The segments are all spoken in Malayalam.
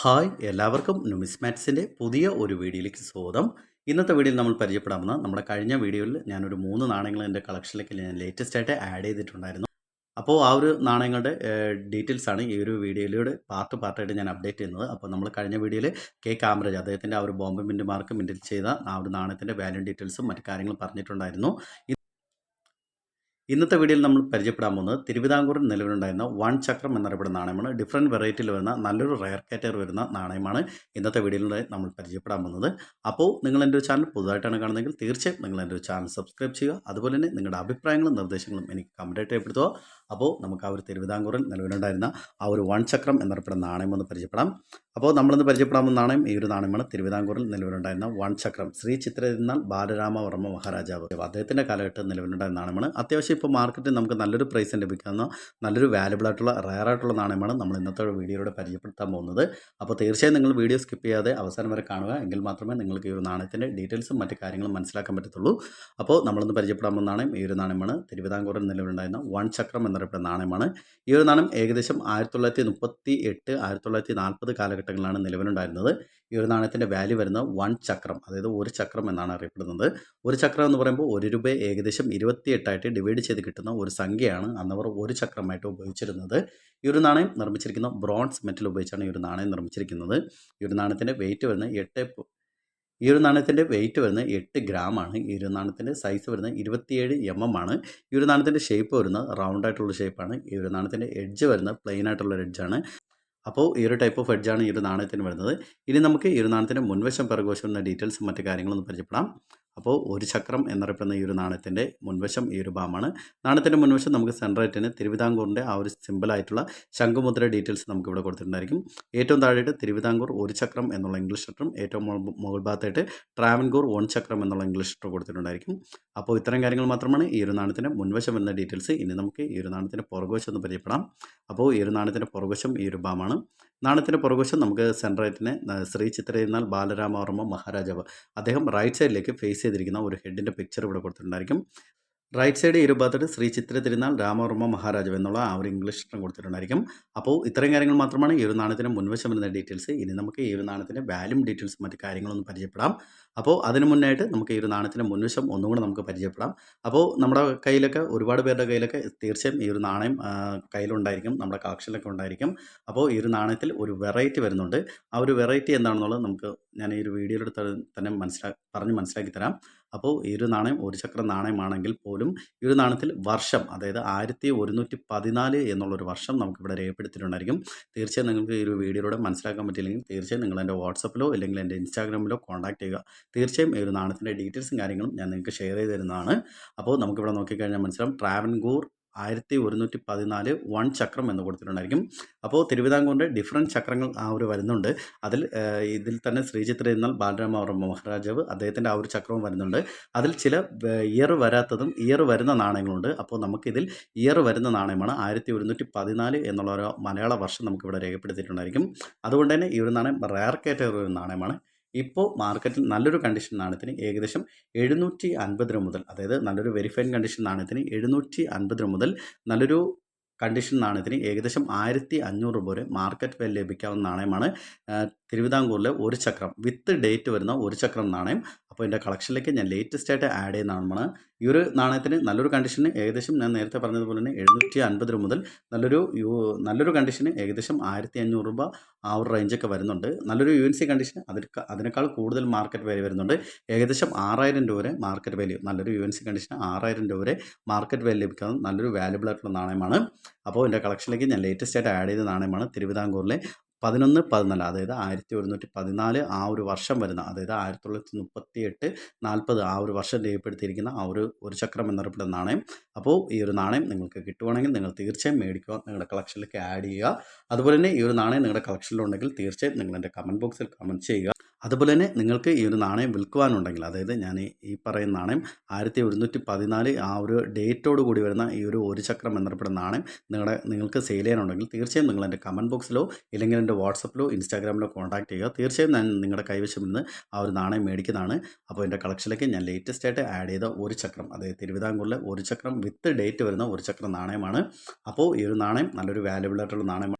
ഹായ് എല്ലാവർക്കും നുമിസ്മാറ്റ്സിന്റെ പുതിയ ഒരു വീഡിയോയിലേക്ക് സ്വാഗതം. ഇന്നത്തെ വീഡിയോയിൽ നമ്മൾ പരിചയപ്പെടാമെന്ന് നമ്മുടെ കഴിഞ്ഞ വീഡിയോയിൽ ഞാനൊരു മൂന്ന് നാണയങ്ങൾ എന്റെ കളക്ഷനിലേക്ക് ഞാൻ ലേറ്റസ്റ്റ് ആയിട്ട് ആഡ് ചെയ്തിട്ടുണ്ടായിരുന്നു. അപ്പോൾ ആ ഒരു നാണയങ്ങളുടെ ഡീറ്റെയിൽസ് ആണ് ഈ ഒരു വീഡിയോയിലൂടെ പാർട്ട് പാർട്ടായിട്ട് ഞാൻ അപ്ഡേറ്റ് ചെയ്യുന്നത്. അപ്പോൾ നമ്മൾ കഴിഞ്ഞ വീഡിയോയിൽ കെ കാമറേജ് അദ്ദേഹത്തിന്റെ ആ ഒരു ബോംബെ മിന്റ് മാർക്ക് മിന്റിൽ ചെയ്ത ആ ഒരു നാണയത്തിന്റെ വാല്യൂ ഡീറ്റെയിൽസും മറ്റു കാര്യങ്ങളും പറഞ്ഞിട്ടുണ്ടായിരുന്നു. ഇന്നത്തെ വീഡിയോയിൽ നമ്മൾ പരിചയപ്പെടാൻ പോകുന്നത് തിരുവിതാംകൂറിൽ നിലവിലുണ്ടായിരുന്ന വൺ ചക്രം എന്നറിയപ്പെടുന്ന നാണയമാണ്. ഡിഫറെന്റ് വെറൈറ്റിയിൽ വരുന്ന നല്ലൊരു റയർ കാറ്റഗറി വരുന്ന നാണയമാണ് ഇന്നത്തെ വീഡിയോയിൽ നമ്മൾ പരിചയപ്പെടാൻ പോകുന്നത്. അപ്പോൾ നിങ്ങൾ എന്റെ ഒരു ചാനൽ പുതുതായിട്ടാണ് കാണുന്നതെങ്കിൽ തീർച്ചയായും നിങ്ങൾ എന്റെ ഒരു ചാനൽ സബ്സ്ക്രൈബ് ചെയ്യുക. അതുപോലെ തന്നെ നിങ്ങളുടെ അഭിപ്രായങ്ങളും നിർദ്ദേശങ്ങളും എനിക്ക് കമന്റായിട്ട് രേഖപ്പെടുത്തുക. അപ്പോൾ നമുക്ക് ആ ഒരു തിരുവിതാംകൂറിൽ നിലവിലുണ്ടായിരുന്ന ആ ഒരു വൺ ചക്രം എന്നറിയപ്പെടുന്ന നാണയം ഒന്ന് പരിചയപ്പെടാം. അപ്പോൾ നമ്മളിന്ന് പരിചയപ്പെടാമെന്ന നാണയം ഈ ഒരു നാണയമാണ്. തിരുവിതാംകൂറിൽ നിലവിലുണ്ടായിരുന്ന വൺ ചക്രം ശ്രീ ചിത്രതിരുന്നാൾ ബാലരാമവർമ്മ മഹാരാജാവ്. അദ്ദേഹത്തിന്റെ കാലഘട്ടത്തിൽ നിലവിലുണ്ടായിരുന്ന നാണയമാണ്. അത്യാവശ്യം ഇപ്പോൾ മാർക്കറ്റിൽ നമുക്ക് നല്ലൊരു പ്രൈസിന് ലഭിക്കുന്ന നല്ലൊരു വാല്യബിൾ ആയിട്ടുള്ള റയർ ആയിട്ടുള്ള നാണയമാണ് നമ്മൾ ഇന്നത്തെ വീഡിയോയിലൂടെ പരിചയപ്പെടുത്താൻ പോകുന്നത്. അപ്പോൾ തീർച്ചയായും നിങ്ങൾ വീഡിയോ സ്കിപ്പ് ചെയ്യാതെ അവസാനം വരെ കാണുക. എങ്കിൽ മാത്രമേ നിങ്ങൾക്ക് ഈ ഒരു നാണയത്തിന്റെ ഡീറ്റെയിൽസും മറ്റു കാര്യങ്ങളും മനസ്സിലാക്കാൻ പറ്റത്തുള്ളൂ. അപ്പോൾ നമ്മളൊന്ന് പരിചയപ്പെടാൻ പോകുന്ന നാണയം ഈ ഒരു നാണയമാണ്. തിരുവിതാംകൂറിൽ നിലവിലുണ്ടായിരുന്ന വൺ ചക്രം എന്നറിയപ്പെടുന്ന നാണയമാണ്. ഈ ഒരു നാണയം ഏകദേശം ആയിരത്തി തൊള്ളായിരത്തി മുപ്പത്തി എട്ട് ആയിരത്തി തൊള്ളായിരത്തി നാൽപ്പത് കാലഘട്ടങ്ങളിലാണ് നിലവിലുണ്ടായിരുന്നത്. ഈ ഒരു നാണയത്തിന്റെ വാല്യൂ വരുന്ന വൺ ചക്രം അതായത് ഒരു ചക്രം എന്നാണ് അറിയപ്പെടുന്നത്. ഒരു ചക്രം എന്ന് പറയുമ്പോൾ ഒരു രൂപ ഏകദേശം ഇരുപത്തിയെട്ടായിട്ട് ഡിവൈഡ് ചെയ്ത് കിട്ടുന്ന ഒരു സംഖ്യയാണ് അന്നവർ ഒരു ചക്രമായിട്ട് ഉപയോഗിച്ചിരുന്നത് ഈ ഒരു നാണയം നിർമ്മിച്ചിരിക്കുന്ന ബ്രോൺസ് മെറ്റൽ ഉപയോഗിച്ചാണ് ഈ ഒരു നാണയം നിർമ്മിച്ചിരിക്കുന്നത് ഈ ഒരു നാണയത്തിന്റെ വെയിറ്റ് വരുന്ന എട്ട് ഈ ഒരു നാണയത്തിന്റെ വെയിറ്റ് വരുന്ന എട്ട് ഗ്രാം ആണ് ഈ ഒരു നാണയത്തിന്റെ സൈസ് വരുന്നത് ഇരുപത്തിയേഴ് എം എം ആണ് ഈ ഒരു നാണയത്തിന്റെ ഷേപ്പ് വരുന്നത് റൗണ്ട് ആയിട്ടുള്ള ഷേപ്പാണ് ഈ ഒരു നാണയത്തിന്റെ എഡ്ജ് വരുന്നത് പ്ലെയിൻ ആയിട്ടുള്ള എഡ്ജാണ് അപ്പോൾ ഈ ഒരു ടൈപ്പ് ഓഫ് എഡ്ജാണ് ഈ ഒരു നാണയത്തിന് വരുന്നത് ഇനി നമുക്ക് ഈ ഒരു നാണയത്തിന്റെ മുൻവശം പിറകുവശം എന്ന ഡീറ്റെയിൽസും മറ്റു കാര്യങ്ങളൊന്നും പരിചയപ്പെടാം അപ്പോൾ ഒരു ചക്രം എന്നറിയപ്പെടുന്ന ഈ ഒരു നാണയത്തിന്റെ മുൻവശം ഈ ഒരു ഭാഗമാണ്. നാണയത്തിന്റെ മുൻവശം നമുക്ക് സെൻട്രേറ്റിന് തിരുവിതാംകൂറിന്റെ ആ ഒരു സിമ്പിളായിട്ടുള്ള ശംഖുമുദ്ര ഡീറ്റെയിൽസ് നമുക്ക് ഇവിടെ കൊടുത്തിട്ടുണ്ടായിരിക്കും. ഏറ്റവും താഴെയായിട്ട് തിരുവിതാംകൂർ ഒരു ചക്രം എന്നുള്ള ഇംഗ്ലീഷ് ലെറ്ററും ഏറ്റവും മുകൾ ഭാഗത്തായിട്ട് ട്രാവൻകൂർ വൺ ചക്രം എന്നുള്ള ഇംഗ്ലീഷ് ലെറ്റർ കൊടുത്തിട്ടുണ്ടായിരിക്കും. അപ്പോൾ ഇത്തരം കാര്യങ്ങൾ മാത്രമാണ് ഈ ഒരു നാണയത്തിന്റെ മുൻവശം എന്ന ഡീറ്റെയിൽസ് ഇനി നമുക്ക് ഈ ഒരു നാണയത്തിന്റെ പുറകുവശം ഒന്ന് പരിചയപ്പെടാം. അപ്പോൾ ഈ ഒരു നാണയത്തിന്റെ പുറകുവശം ഈ ഒരു ഭാഗമാണ്. നാണയത്തിന്റെ പുറകുവശം നമുക്ക് സെൻട്രേറ്റിന് ശ്രീ ചിത്രയിരുന്നാൽ ബാലരാമവർമ്മ മഹാരാജാവ് അദ്ദേഹം റൈറ്റ് സൈഡിലേക്ക് ഫേസ് ചെയ്തിരിക്കുന്ന ഒരു ഹെഡിന്റെ പിക്ചർ ഇവിടെ കൊടുത്തിട്ടുണ്ടായിരിക്കും. റൈറ്റ് സൈഡ് ഇരുഭാഗത്തോട്ട് ശ്രീ ചിത്ര തിരുനാൾ രാമവർമ്മ മഹാരാജാവ് എന്നുള്ള ആ ഒരു ഇംഗ്ലീഷ് ചിത്രം കൊടുത്തിട്ടുണ്ടായിരിക്കും. അപ്പോൾ ഇത്രയും കാര്യങ്ങൾ മാത്രമാണ് ഈ ഒരു നാണയത്തിന് മുൻവശം വരുന്ന ഡീറ്റെയിൽസ് ഇനി നമുക്ക് ഈ ഒരു നാണയത്തിന്റെ വാല്യൂം ഡീറ്റെയിൽസ് മറ്റ് കാര്യങ്ങളൊന്നും പരിചയപ്പെടാം. അപ്പോൾ അതിന് മുന്നായിട്ട് നമുക്ക് ഈ ഒരു നാണയത്തിന്റെ മുൻവശം ഒന്നും കൂടെ നമുക്ക് പരിചയപ്പെടാം. അപ്പോൾ നമ്മുടെ കയ്യിലൊക്കെ ഒരുപാട് പേരുടെ കയ്യിലൊക്കെ തീർച്ചയായും ഈ ഒരു നാണയം കയ്യിലുണ്ടായിരിക്കും. നമ്മുടെ കളക്ഷനിലൊക്കെ ഉണ്ടായിരിക്കും. അപ്പോൾ ഈ ഒരു നാണയത്തിൽ ഒരു വെറൈറ്റി വരുന്നുണ്ട്. ആ ഒരു വെറൈറ്റി എന്താണെന്നുള്ളത് നമുക്ക് ഞാൻ ഈ ഒരു വീഡിയോയിലൂടെ തന്നെ മനസ്സിലാ പറഞ്ഞ് മനസ്സിലാക്കി തരാം. അപ്പോൾ ഈ ഒരു നാണയം ഒരു ചക്ര നാണയമാണെങ്കിൽ പോലും ഈ ഒരു നാണയത്തിൽ വർഷം അതായത് ആയിരത്തി ഒരുന്നൂറ്റി പതിനാല് എന്നുള്ളൊരു വർഷം നമുക്കിവിടെ രേഖപ്പെടുത്തിയിട്ടുണ്ടായിരിക്കും. തീർച്ചയായും നിങ്ങൾക്ക് ഈ ഒരു വീഡിയോയിലൂടെ മനസ്സിലാക്കാൻ പറ്റില്ലെങ്കിൽ തീർച്ചയായും നിങ്ങൾ എന്റെ വാട്സപ്പിലോ അല്ലെങ്കിൽ എന്റെ ഇൻസ്റ്റാഗ്രാമിലോ കോൺടാക്ട് ചെയ്യുക. തീർച്ചയായും ഈ ഒരു നാണയത്തിന്റെ ഡീറ്റെയിൽസും കാര്യങ്ങളും ഞാൻ നിങ്ങൾക്ക് ഷെയർ ചെയ്ത് തരുന്നതാണ്. അപ്പോൾ നമുക്കിവിടെ നോക്കിക്കഴിഞ്ഞാൽ മനസ്സിലാവും. ട്രാവൻകൂർ ആയിരത്തി ഒരുന്നൂറ്റി പതിനാല് വൺ ചക്രം എന്ന് കൊടുത്തിട്ടുണ്ടായിരിക്കും. അപ്പോൾ തിരുവിതാംകൂറിന്റെ ഡിഫറെന്റ് ചക്രങ്ങൾ ആ ഒരു വരുന്നുണ്ട്. അതിൽ ഇതിൽ തന്നെ ശ്രീചിത്ര എന്നാൽ ബാലരാമവർമ്മ മഹാരാജാവ് അദ്ദേഹത്തിന്റെ ആ ഒരു ചക്രവും വരുന്നുണ്ട്. അതിൽ ചില ഇയർ വരാത്തതും ഇയർ വരുന്ന നാണയങ്ങളുണ്ട്. അപ്പോൾ നമുക്കിതിൽ ഇയർ വരുന്ന നാണയമാണ് ആയിരത്തി ഒരുന്നൂറ്റി പതിനാല് എന്നുള്ള ഒരു മലയാള വർഷം നമുക്കിവിടെ രേഖപ്പെടുത്തിയിട്ടുണ്ടായിരിക്കും. അതുകൊണ്ട് തന്നെ ഈ ഒരു നാണയം റയർ കാറ്റഗറി ഒരു നാണയമാണ്. ഇപ്പോൾ മാർക്കറ്റിൽ നല്ലൊരു കണ്ടീഷൻ നാണയത്തിന് ഏകദേശം എഴുന്നൂറ്റി അൻപത് രൂപ മുതൽ അതായത് നല്ലൊരു വെരിഫൈഡ് കണ്ടീഷൻ നാണയത്തിന് എഴുന്നൂറ്റി അൻപത് രൂപ മുതൽ നല്ലൊരു കണ്ടീഷൻ നാണയത്തിന് ഏകദേശം ആയിരത്തി അഞ്ഞൂറ് രൂപ വരെ മാർക്കറ്റ് വില ലഭിക്കാവുന്ന നാണയമാണ് തിരുവിതാംകൂറിലെ ഒരു ചക്രം. വിത്ത് ഡേറ്റ് വരുന്ന ഒരു ചക്രം നാണയം. അപ്പോൾ എന്റെ കളക്ഷനിലേക്ക് ഞാൻ ലേറ്റസ്റ്റ് ആയിട്ട് ആഡ് ചെയ്യുന്നതാണ് ഈ ഒരു നാണയത്തിന് നല്ലൊരു കണ്ടീഷന് ഏകദേശം ഞാൻ നേരത്തെ പറഞ്ഞതുപോലെ തന്നെ എഴുന്നൂറ്റി അൻപത് രൂപ മുതൽ നല്ലൊരു നല്ലൊരു കണ്ടീഷന് ഏകദേശം ആയിരത്തി അഞ്ഞൂറ് രൂപ ആ ഒരു റേഞ്ചൊക്കെ വരുന്നുണ്ട്. നല്ലൊരു യു എൻ സി കണ്ടീഷൻ അതിൽ അതിനേക്കാൾ കൂടുതൽ മാർക്കറ്റ് വാല്യൂ വരുന്നുണ്ട്. ഏകദേശം ആറായിരം രൂപ വരെ മാർക്കറ്റ് വാല്യൂ നല്ലൊരു യു എൻ സി കണ്ടീഷൻ ആറായിരം രൂപ വരെ മാർക്കറ്റ് വാല്യൂ ലഭിക്കുന്നത് നല്ലൊരു വാല്യൂബിൾ ആയിട്ടുള്ള നാണയമാണ്. അപ്പോൾ എന്റെ കളക്ഷനിലേക്ക് ഞാൻ ലേറ്റസ്റ്റ് ആയിട്ട് ആഡ് ചെയ്ത നാണയമാണ് തിരുവിതാംകൂറിലെ പതിനൊന്ന് പതിനാല് അതായത് ആയിരത്തി ഒരുന്നൂറ്റി പതിനാല് ആ ഒരു വർഷം വരുന്ന അതായത് ആയിരത്തി തൊള്ളായിരത്തി മുപ്പത്തി എട്ട് നാൽപ്പത് ആ ഒരു വർഷം രേഖപ്പെടുത്തിയിരിക്കുന്ന ആ ഒരു ഒരു ചക്രം എന്നറിയപ്പെടുന്ന നാണയം. അപ്പോൾ ഈ ഒരു നാണയം നിങ്ങൾക്ക് കിട്ടുവാണെങ്കിൽ നിങ്ങൾ തീർച്ചയായും മേടിക്കുക നിങ്ങളുടെ കളക്ഷനിലേക്ക് ആഡ് ചെയ്യുക. അതുപോലെ തന്നെ ഈ ഒരു നാണയം നിങ്ങളുടെ കളക്ഷനിലുണ്ടെങ്കിൽ തീർച്ചയായും നിങ്ങൾ എന്റെ കമന്റ് ബോക്സിൽ കമന്റ് ചെയ്യുക. അതുപോലെ തന്നെ നിങ്ങൾക്ക് ഈ ഒരു നാണയം വിൽക്കുവാനുണ്ടെങ്കിൽ അതായത് ഞാൻ ഈ പറയുന്ന നാണയം ആയിരത്തി ഒരുന്നൂറ്റി പതിനാല് ആ ഒരു ഡേറ്റോട് കൂടി വരുന്ന ഈ ഒരു ഒരു ചക്രം എന്നറിയപ്പെടുന്ന നാണയം നിങ്ങളുടെ നിങ്ങൾക്ക് സെയിൽ ചെയ്യാനുണ്ടെങ്കിൽ തീർച്ചയായും നിങ്ങൾ എന്റെ കമന്റ് ബോക്സിലോ ഇല്ലെങ്കിൽ എന്റെ വാട്സപ്പിലോ ഇൻസ്റ്റാഗ്രാമിലോ കോൺടാക്ട് ചെയ്യുക. തീർച്ചയായും ഞാൻ നിങ്ങളുടെ കൈവശം നിന്ന് ആ ഒരു നാണയം മേടിക്കുന്നതാണ്. അപ്പോൾ എന്റെ കളക്ഷനിലേക്ക് ഞാൻ ലേറ്റസ്റ്റ് ആയിട്ട് ആഡ് ചെയ്ത ഒരു ചക്രം അതായത് തിരുവിതാംകൂറിലെ ഒരു ചക്രം വിത്ത് ഡേറ്റ് വരുന്ന ഒരു ചക്രം നാണയമാണ്. അപ്പോൾ ഈ ഒരു നാണയം നല്ലൊരു വാല്യുബിൾ ആയിട്ടുള്ള നാണയമാണ്.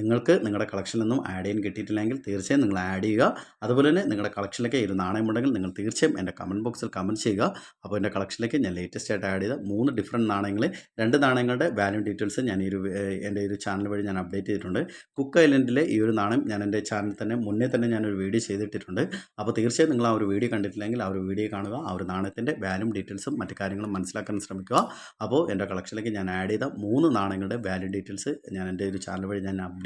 നിങ്ങൾക്ക് നിങ്ങളുടെ കളക്ഷനൊന്നും ആഡ് ചെയ്യാൻ കിട്ടിയിട്ടില്ലെങ്കിൽ തീർച്ചയായും നിങ്ങൾ ആഡ് ചെയ്യുക. അതുപോലെ തന്നെ നിങ്ങളുടെ കളക്ഷനിലേക്ക് ഒരു നാണയമുണ്ടെങ്കിൽ നിങ്ങൾ തീർച്ചയായും എന്റെ കമന്റ് ബോക്സിൽ കമന്റ് ചെയ്യുക. അപ്പോൾ എന്റെ കളക്ഷനിലേക്ക് ഞാൻ ലേറ്റസ്റ്റ് ആയിട്ട് ആഡ് ചെയ്ത മൂന്ന് ഡിഫറെന്റ് നാണയങ്ങൾ രണ്ട് നാണയങ്ങളുടെ വാല്യൂ ഡീറ്റെയിൽസ് ഞാൻ ഈ ഒരു എന്റെ ഒരു ചാനൽ വഴി ഞാൻ അപ്ഡേറ്റ് ചെയ്തിട്ടുണ്ട്. കുക്ക് ഐലൻഡിലെ ഈ ഒരു നാണയം ഞാൻ എന്റെ ചാനൽ തന്നെ മുന്നേ തന്നെ ഞാനൊരു വീഡിയോ ചെയ്തിട്ടിട്ടുണ്ട്. അപ്പോൾ തീർച്ചയായും നിങ്ങൾ ആ ഒരു വീഡിയോ കണ്ടിട്ടില്ലെങ്കിൽ ആ ഒരു വീഡിയോ കാണുക. ആ ഒരു നാണയത്തിന്റെ വാല്യൂ ഡീറ്റെയിൽസും മറ്റു കാര്യങ്ങളും മനസ്സിലാക്കാൻ ശ്രമിക്കുക. അപ്പോൾ എന്റെ കളക്ഷനിലേക്ക് ഞാൻ ആഡ് ചെയ്ത മൂന്ന് നാണയങ്ങളുടെ വാല്യൂ ഡീറ്റെയിൽസ് ഞാൻ എന്റെ ഒരു ചാനൽ വഴി ഞാൻ